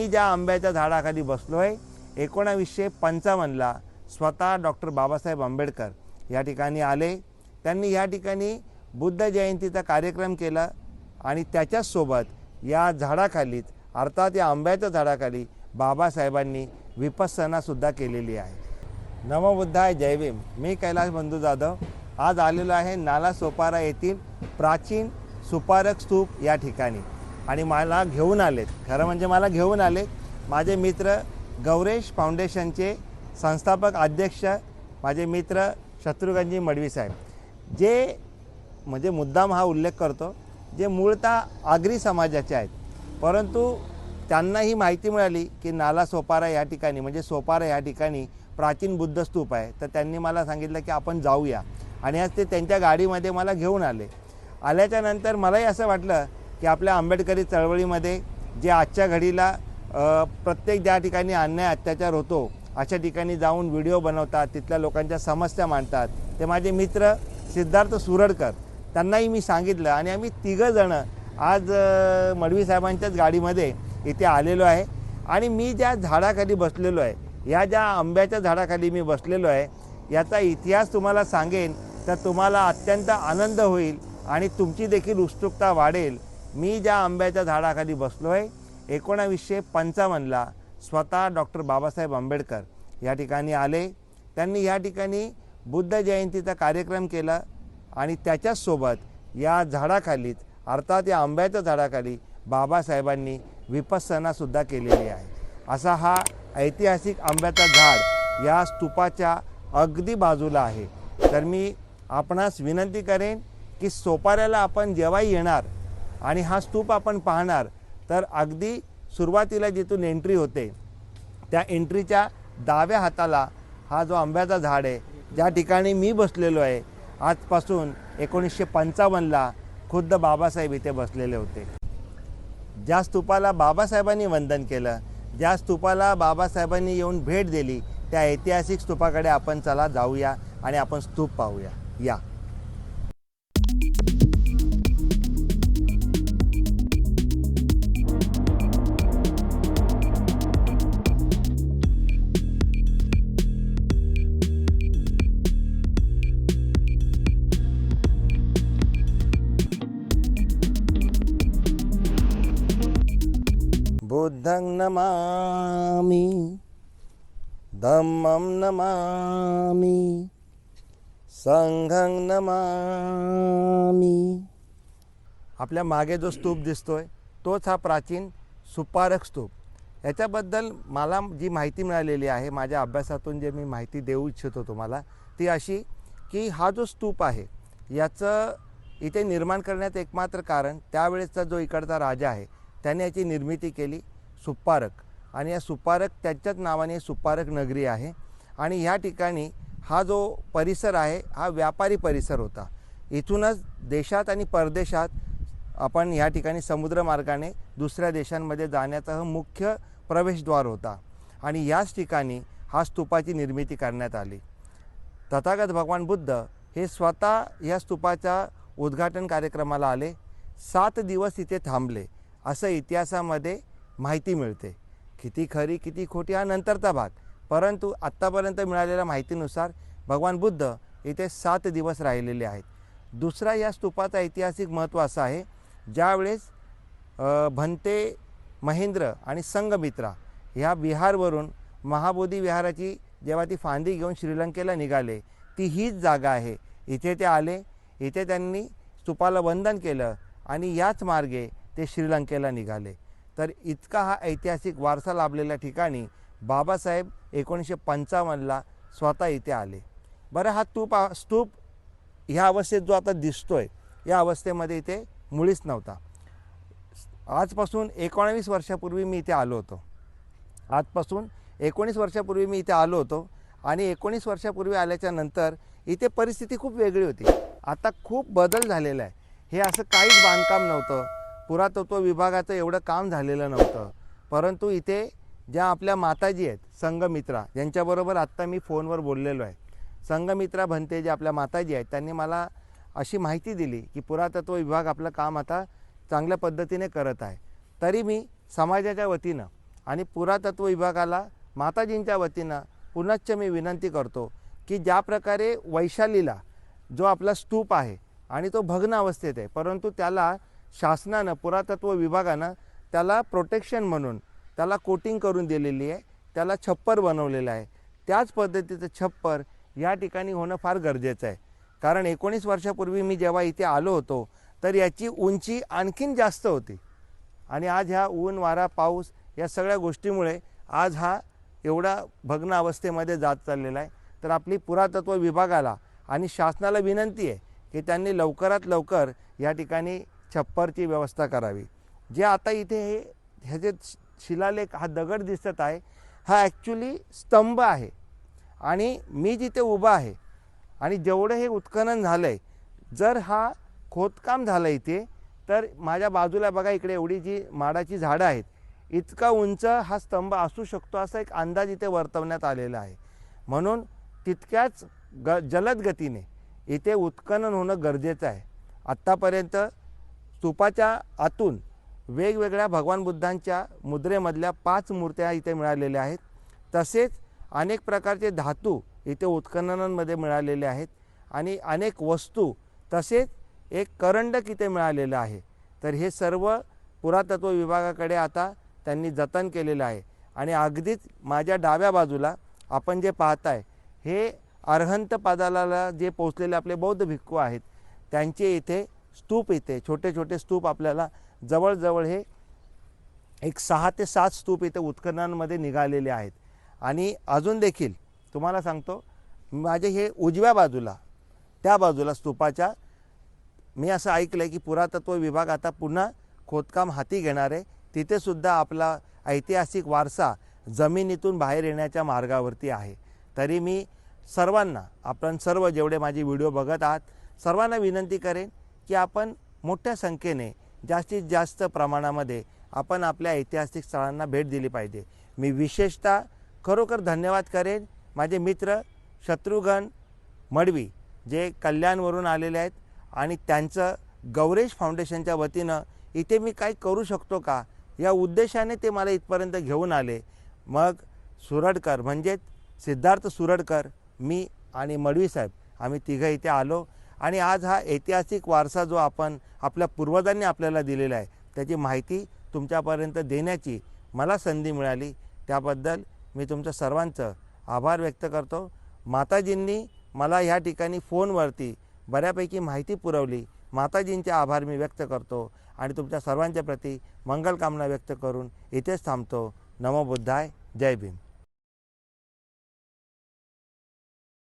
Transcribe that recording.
मी ज्या आंब्याच्या झाडाखाली बसलो आहे एकोणावीसशे पंचावन्नला स्वतः डॉक्टर बाबासाहेब आंबेडकर या ठिकाणी आले. त्यांनी या ठिकाणी बुद्ध जयंतीचा कार्यक्रम केला आणि त्याच्याचसोबत या झाडाखालीच अर्थात या आंब्याच्या झाडाखाली बाबासाहेबांनी विपसनासुद्धा केलेली आहे. नवबुद्धाय जयवीम मी कैलास बंधू जाधव. आज आलेलो आहे नाला सोपारा येथील प्राचीन सुपारक स्तूप या ठिकाणी. आणि मला घेऊन आलेत. खरं म्हणजे मला घेऊन आले माझे मित्र गौरेश फाउंडेशनचे संस्थापक अध्यक्ष माझे मित्र शत्रुघ्नजी मडवी साहेब. जे म्हणजे मुद्दाम हा उल्लेख करतो जे मूळतः आगरी समाजाचे आहेत. परंतु त्यांना ही माहिती मिळाली की नाला सोपारा या ठिकाणी म्हणजे सोपारा या ठिकाणी प्राचीन बुद्ध स्तूप आहे. तर त्यांनी मला सांगितलं की आपण जाऊया. आणि आज ते त्यांच्या गाडीमध्ये मला घेऊन आले. आल्याच्यानंतर मलाही असं वाटलं की आपल्या आंबेडकरी चळवळीमध्ये जे आजच्या घडीला प्रत्येक ज्या ठिकाणी अन्याय अत्याचार होतो अशा ठिकाणी जाऊन व्हिडिओ बनवतात तिथल्या लोकांच्या समस्या मांडतात. ते माझे मित्र सिद्धार्थ सुरडकर त्यांनाही मी सांगितलं आणि आम्ही तिघंजणं आज मडवी साहेबांच्याच गाडीमध्ये इथे आलेलो आहे. आणि मी ज्या झाडाखाली बसलेलो आहे या ज्या आंब्याच्या झाडाखाली मी बसलेलो आहे याचा इतिहास तुम्हाला सांगेन तर तुम्हाला अत्यंत आनंद होईल आणि तुमची देखील उत्सुकता वाढेल. मी ज्या आंब्याच्या झाडाखाली बसलो आहे एकोणावीसशे पंचावन्नला स्वतः डॉक्टर बाबासाहेब आंबेडकर या ठिकाणी आले. त्यांनी या ठिकाणी बुद्ध जयंतीचा कार्यक्रम केला आणि त्याच्याचसोबत या झाडाखालीच अर्थात या आंब्याच्या झाडाखाली बाबासाहेबांनी विपसनासुद्धा केलेली आहे. असा हा ऐतिहासिक आंब्याचा झाड या स्तूपाच्या अगदी बाजूला आहे. तर मी आपणास विनंती करेन की सोपाऱ्याला आपण जेव्हाही येणार आणि हा स्तूप आपण पाहणार. तर अगदी सुरुवातीला जिथून एंट्री होते त्या एंट्रीच्या डाव्या हाताला हा जो आंब्याचा झाड आहे ज्या ठिकाणी मी बसलेलो आहे आजपासून एकोणीसशे पंचावन्नला खुद्द बाबासाहेब इथे बसलेले होते. ज्या स्तूपाला बाबासाहेबांनी वंदन केलं ज्या स्तूपाला बाबासाहेबांनी येऊन भेट दिली त्या ऐतिहासिक स्तूपाकडे आपण चला जाऊया आणि आपण स्तूप पाहूया. या. बुद्धं नमामि। धम्मं नमामि। संघं नमामि। आपल्या मागे जो स्तूप दिसतोय तोच हा प्राचीन सुपारक स्तूप. याच्याबद्दल मला जी माहिती मिळालेली आहे माझ्या अभ्यासातून जे मी माहिती देऊ इच्छितो तुम्हाला ती अशी की हा जो स्तूप आहे याचं इथे निर्माण करण्यात एकमात्र कारण त्यावेळेसचा जो इकडचा राजा आहे त्याने याची निर्मिती केली. सुपारक. आणि या सुपारक त्याच्याच नावाने सुपारक नगरी आहे. आणि ह्या ठिकाणी हा जो परिसर आहे हा व्यापारी परिसर होता. इथूनच देशात आणि परदेशात आपण ह्या ठिकाणी समुद्रमार्गाने दुसऱ्या देशांमध्ये जाण्याचा हा मुख्य प्रवेशद्वार होता. आणि याच ठिकाणी हा स्तूपाची निर्मिती करण्यात आली. तथागत भगवान बुद्ध हे स्वतः या स्तूपाच्या उद्घाटन कार्यक्रमाला आले. सात दिवस इथे थांबले. असं इतिहासामध्ये माहिती मिळते. किती खरी किती खोटी हा नंतरचा भाग. परंतु आत्तापर्यंत मिळालेल्या माहितीनुसार भगवान बुद्ध इथे सात दिवस राहिलेले आहेत. दुसरा या स्तूपाचा ऐतिहासिक महत्त्व असं आहे ज्यावेळेस भंते महेंद्र आणि संगमित्रा ह्या बिहारवरून महाबोधी विहाराची जेव्हा ती फांदी घेऊन श्रीलंकेला निघाले ती हीच जागा आहे. इथे ते आले इथे त्यांनी स्तूपाला वंदन केलं आणि याच मार्गे ते श्रीलंकेला निघाले. तर इतका हा ऐतिहासिक वारसा लाभलेल्या ठिकाणी बाबासाहेब एकोणीसशे पंचावन्नला स्वतः इथे आले. बरं हा तूप स्तूप ह्या अवस्थेत जो आता दिसतो आहे या अवस्थेमध्ये इथे मुळीच नव्हता. आजपासून एकोणावीस वर्षापूर्वी मी इथे आलो होतो. आजपासून एकोणीस वर्षापूर्वी मी इथे आलो होतो आणि एकोणीस वर्षापूर्वी आल्याच्यानंतर इथे परिस्थिती खूप वेगळी होती. आता खूप बदल झालेला आहे. हे असं काहीच बांधकाम नव्हतं. पुरातत्व विभागाचं एवढं काम झालेलं नव्हतं. परंतु इथे ज्या आपल्या माताजी आहेत संघमित्रा यांच्याबरोबर आत्ता मी फोनवर बोललेलो आहे. संघमित्रा भंते जे आपल्या माताजी आहेत त्यांनी मला अशी माहिती दिली की पुरातत्व विभाग आपलं काम आता चांगल्या पद्धतीने करत आहे. तरी मी समाजाच्या वतीनं आणि पुरातत्व विभागाला माताजींच्या वतीनं पुनश्च मी विनंती करतो की ज्या प्रकारे वैशालीला जो आपला स्तूप आहे आणि तो भग्न अवस्थेत आहे परंतु त्याला शासनानं पुरातत्व विभागानं त्याला प्रोटेक्शन म्हणून त्याला कोटिंग करून दिलेली आहे त्याला छप्पर बनवलेलं आहे. त्याच पद्धतीचं छप्पर या ठिकाणी होणं फार गरजेचं आहे. कारण एकोणीस वर्षापूर्वी मी जेव्हा इथे आलो होतो तर याची उंची आणखीन जास्त होती. आणि आज ह्या ऊन वारा पाऊस या सगळ्या गोष्टीमुळे आज हा एवढा भग्न अवस्थेमध्ये जात चाललेला आहे. तर आपली पुरातत्व विभागाला आणि शासनाला विनंती आहे की त्यांनी लवकरात लवकर या ठिकाणी छप्परची व्यवस्था करावी. जे आता इथे हे ह्याचे शिलालेख हा दगड दिसत आहे हा ॲक्च्युली स्तंभ आहे. आणि मी जिथे उभा आहे आणि जेवढं हे उत्खनन झालं आहे जर हा खोदकाम झालं इथे तर माझ्या बाजूला बघा इकडे एवढी जी माडाची झाडं आहेत इतका उंच हा स्तंभ असू शकतो असा एक अंदाज इथे वर्तवण्यात आलेला आहे. म्हणून तितक्याच ग जलद गतीने इथे उत्खनन होणं गरजेचं आहे. आत्तापर्यंत स्तूपाच्या आतून वेगवेगळ्या भगवान बुद्धांच्या मुद्रेमधल्या पाच मूर्त्या इथे मिळालेल्या आहेत. तसेच अनेक प्रकारचे धातू इथे उत्खननांमध्ये मिळालेले आहेत आणि अनेक वस्तू तसेच एक करंडक इथे मिळालेलं आहे. तर हे सर्व पुरातत्व विभागाकडे आता त्यांनी जतन केलेलं आहे. आणि अगदीच माझ्या डाव्या बाजूला आपण जे पाहताय हे अर्हंत पादाला जे पोचलेले आपले बौद्ध भिक्खू आहेत त्यांचे इथे स्तूप इथे छोटे छोटे स्तूप आपल्याला जवळजवळ हे एक सहा ते सात स्तूप इथे उत्खननांमध्ये निघालेले आहेत. आणि अजून देखील तुम्हाला सांगतो माझे हे उजव्या बाजूला त्या बाजूला स्तूपाच्या मी असं ऐकलं आहे की पुरातत्व विभाग आता पुन्हा खोदकाम हाती घेणार आहे. तिथेसुद्धा आपला ऐतिहासिक वारसा जमिनीतून बाहेर येण्याच्या मार्गावरती आहे. तरी मी सर्वांना आपण सर्व जेवढे माझे व्हिडिओ बघत आहात सर्वांना विनंती करेन की आपण मोठ्या संख्येने जास्तीत जास्त प्रमाणामध्ये आपण आपल्या ऐतिहासिक स्थळांना भेट दिली पाहिजे. मी विशेषतः खरोखर धन्यवाद करेन माझे मित्र शत्रुघ्न मडवी जे कल्याणवरून आलेले आहेत आणि त्यांचं गौरेश फाउंडेशनच्या वतीनं इथे मी काय करू शकतो का? या उद्देशाने ते मला इथपर्यंत घेऊन आले. मग सुरडकर म्हणजेच सिद्धार्थ सुरडकर मी आणि मडवी साहेब आम्ही तिघं इथे आलो. आणि आज हा ऐतिहासिक वारसा जो आपण आपल्या पूर्वजांनी आपल्याला दिलेला आहे त्याची माहिती तुमच्यापर्यंत देण्याची मला संधी मिळाली. त्याबद्दल मी तुमचं सर्वांचं आभार व्यक्त करतो. माताजींनी मला ह्या ठिकाणी फोनवरती बऱ्यापैकी माहिती पुरवली. माताजींचे आभार मी व्यक्त करतो आणि तुमच्या सर्वांच्या प्रती मंगलकामना व्यक्त करून इथेच थांबतो. नमो बुद्धाय. जय भीम.